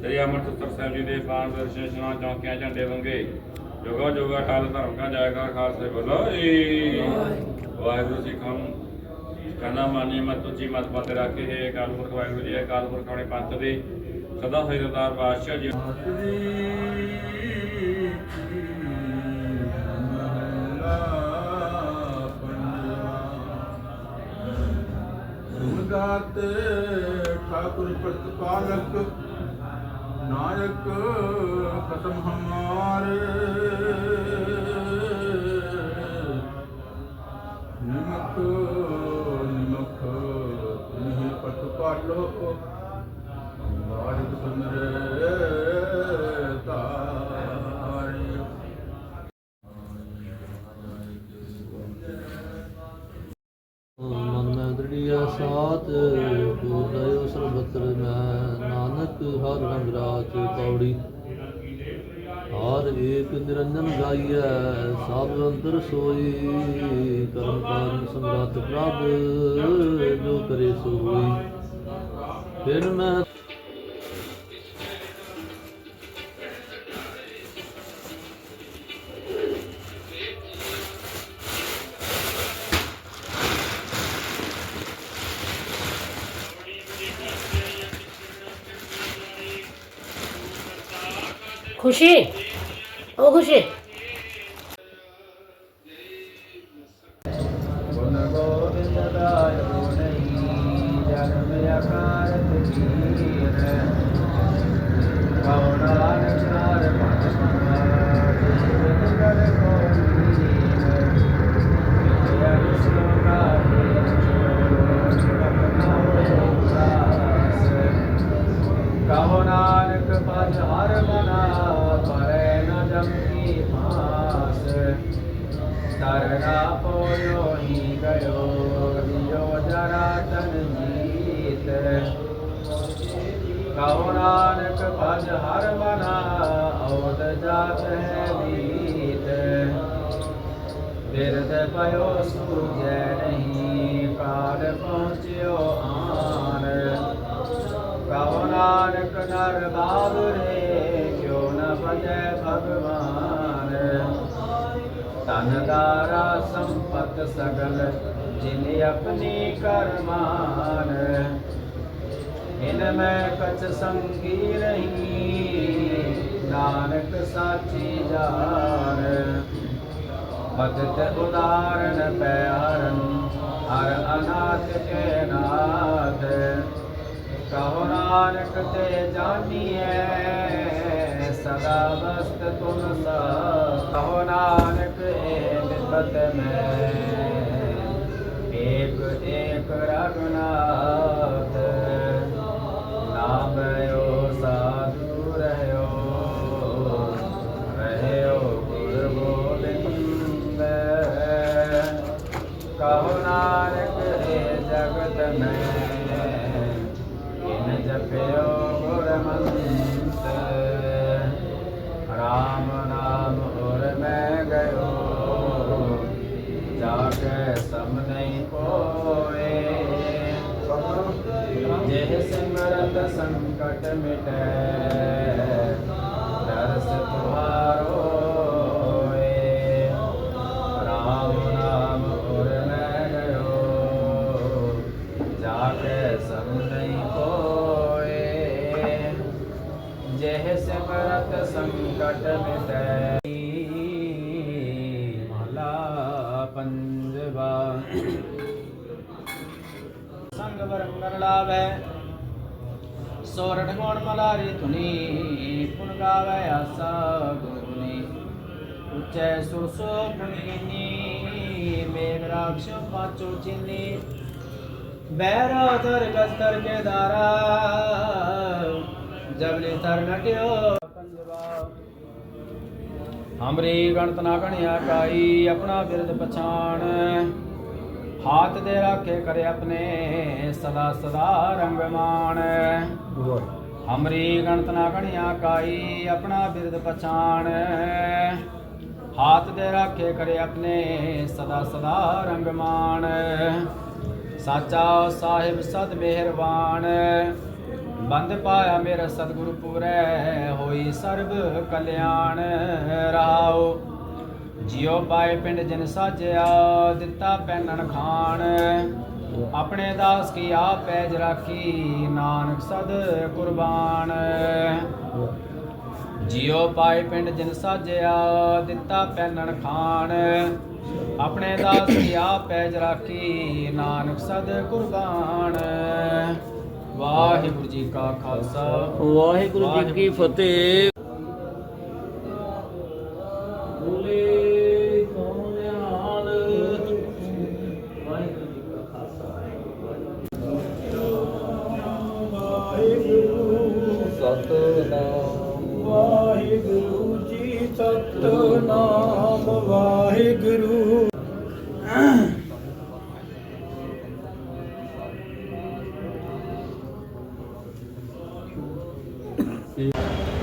ਸ੍ਰੀ ਅੰਮ੍ਰਿਤਸਰ ਸਾਹਿਬ ਜੀ ਦੇ ਪਾਣ ਦਰਸ਼ਨ ਸੁਣਾ ਝੰਡੇ ਵੰਗੇ। ਜੋਗਾ ਜੋਗਾ ਟਾਲ ਧਰਮ ਕਾ ਜਾਏਗਾ ਖਾਲਸੇ ਬੋਲੋ ਏ ਵਾਹਿਗੁਰੂ ਜੀ ਖਾਂ ਕਹਿੰਦਾ ਮਾਨੀ ਮਤ ਉੱਚੀ ਮਤ ਪਤ ਰੱਖੇ ਹੈ ਅਕਾਲ ਪੁਰਖ, ਵਾਹਿਗੁਰੂ ਜੀ ਅਕਾਲ ਪੁਰਖ ਆਪਣੇ ਪੰਥ ਦੇ। ਸਦਾ ਸਹਿਦਾਰ ਬਾਦਸ਼ਾਹ ਜੀ। ਸੁਨਗਾਤ ਠਾਕੁਰ ਪ੍ਰਤਪਾਲਕ ਨਾਇਕ ਖਤਮ ਹਮਾਰੇ। ਨਿਮਕ ਨਿਮਕ ਤੁਮਹੀ ਪ੍ਰਤਪਾਲੋ ਵਾਹਿਗੁਰੂ ਮੈਂ ਦ੍ਰਿੜੀਆ ਸਰਬਤਰ ਮੈਂ ਨਾਨਕ ਹਰ ਰੰਗ ਰਾਤ ਪੌੜੀ। ਹਰ ਏਕ ਨਿਰੰਜਨ ਗਾਈਐ, ਸਭ ਅੰਤਰ ਸੋਈ। ਕਰਮ ਕਾਰਨ ਸੰਗਤ ਪ੍ਰਭ, ਜੋ ਕਰੇ ਸੋਈ ਹੋਈ। ਫਿਰ ਮੈਂ ਖੁਸ਼ੀ? ਉਹ ਖੁਸ਼ੀ? ਕਹੋ ਨਾਨਕ ਪਦ ਹਰ ਮਾਸ ਤਰਨਾ ਪੋਇਓ ਹੀ ਗਇਓ ਦਿਓ ਜਰਾ ਤਨ ਜੀਤ ਕਹੋ ਨਾਨਕ ਭਜ ਹਰ ਮਨਾ ਔਦ ਜਾਤ ਹੈ ਬੀਤ ਬਿਰਦ ਪਇਓ ਸੂਜੈ ਨਹੀਂ ਕਾਲ ਪਹੁੰਚਿਓ ਆਨ ਕਹੋ ਨਾਨਕ ਨਰ ਬਾਬਰੇ ਕਿਉ ਨ ਦਾਰਾ ਸੰਪਤ ਸਗਲ, ਜਿਨ ਆਪਣੀ ਕਰਮਾਨ ਇਨ ਮੈਂ ਕਛ ਸੰਗੀ ਨਹੀਂ ਨਾਨਕ ਸਾਚੀ ਜਾਣ। ਭਗਤ ਉਦਾਰਨ ਪੈ ਹਰ ਅਨਾਥ ਕੇ ਨਾਥ। ਕਹੋ ਨਾਨਕ ਤੇ ਜਾਨੀਐ ਸਦਾ ਬਸਤ ਤੁਮ ਸਾ ਨਾਨਕ ਏ ਨਿਬਤ ਮੈਂ। ਏਕ ਏਕ ਰਗਨਾਥ ਨਾਮਿਓ ਸਾਧੂ ਰਹਿਓ। ਰਹਿਓ ਗੁਰ ਗੋਬਿੰਦ। ਕਹੋ ਨਾਨਕ, ਏ ਜਗਤ ਮੈਂ। ਇਨ ਜਪਿਓ ਗੁਰਮੰਤ ਰਾਮ ਸਿਮਰਤ ਸੰਕਟ ਮਿਟੈ। ਦਰਸ ਤੁਹਾਰੋ ਏ। ਰਾਮ ਨਾਮ ਔਰ ਮੈਂ ਗਇਓ ਜਾ ਕੇ ਸਮ ਨਹੀਂ ਕੋਏ। ਜਿਹ ਸਿਮਰਤ ਸੰਕਟ ਮਿਟੈ। ਮਹਲਾ ਪੰਜਵਾ। ਸੰਗ ਸੋਰਠ ਗੁਣ ਮਲਾਰੀ ਧੁਨੀ, ਪੁਨ ਗਾਵੈ ਆਸਾ ਗੁਣੀ ਉੱਚੈ ਸੁਰ ਸੋ ਪੁਨੀਨੀ, ਮੇਘ ਰਾਖਸ਼ ਪਾਚੋ ਚਿੰਨੀ। ਬੈਰਾ ਦਰ ਗਸਤਰ ਕੇ ਦਾਰਾ ਜਬਲੇ ਤਰ ਨਟਿਓ ਹਮਰੀ ਗਣਤ ਨਾ ਗਣਿਆ ਕਾਈ, ਆਪਣਾ ਬਿਰਦ ਪਛਾਣ। ਹਾਥ ਦੇ ਰਾਖੇ ਕਰੇ ਆਪਣੇ ਸਦਾ ਸਦਾ ਰੰਗ ਮਾਣ ਹਮਰੀ ਗਣਤ ਨਾ ਗਣਿਆ ਕਾਈ ਆਪਣਾ ਬਿਰਦ ਪਛਾਣ ਹਾਥ ਦੇ ਰਾਖੇ ਕਰੇ ਆਪਣੇ ਸਦਾ ਸਦਾ ਰੰਗ ਮਾਣ ਸਾਚਾ ਸਾਹਿਬ ਸਦ ਮਿਹਰਬਾਨ ਬੰਦ ਪਾਇਆ ਮੇਰਾ ਸਤਿਗੁਰੂ ਪੂਰੈ ਹੋਈ ਸਰਬ ਕਲਿਆਣ ਰਹਾਉ ਜਿਉ ਪਾਏ ਪਿੰਡ ਜਿਨ ਸਾਜਿਆ, ਦਿੱਤਾ ਪੈਨਣ ਖਾਨ ਆਪਣੇ ਦਾਸ ਕੀ ਆਪ ਪੈਜ ਰਾਖੀ ਨਾਨਕ ਸਦ ਕੁਰਬਾਨ। ਜਿਉ ਪਾਏ ਪਿੰਡ ਜਿਨ ਸਾਜਿਆ, ਦਿੱਤਾ ਪੈਨਣ ਖਾਣ। ਆਪਣੇ ਦਾਸ ਕੀ ਆਪ ਪੈਜ ਰਾਖੀ ਨਾਨਕ ਸਦ ਕੁਰਬਾਨ। ਵਾਹਿਗੁਰੂ ਜੀ ਕਾ ਖਾਲਸਾ। ਵਾਹਿਗੁਰੂ ਜੀ ਕੀ ਫਤਿਹ। ਸਤਨਾਮ ਵਾਹਿਗੁਰੂ ਜੀ ਸਤਨਾਮ ਵਾਹਿਗੁਰੂ Yeah.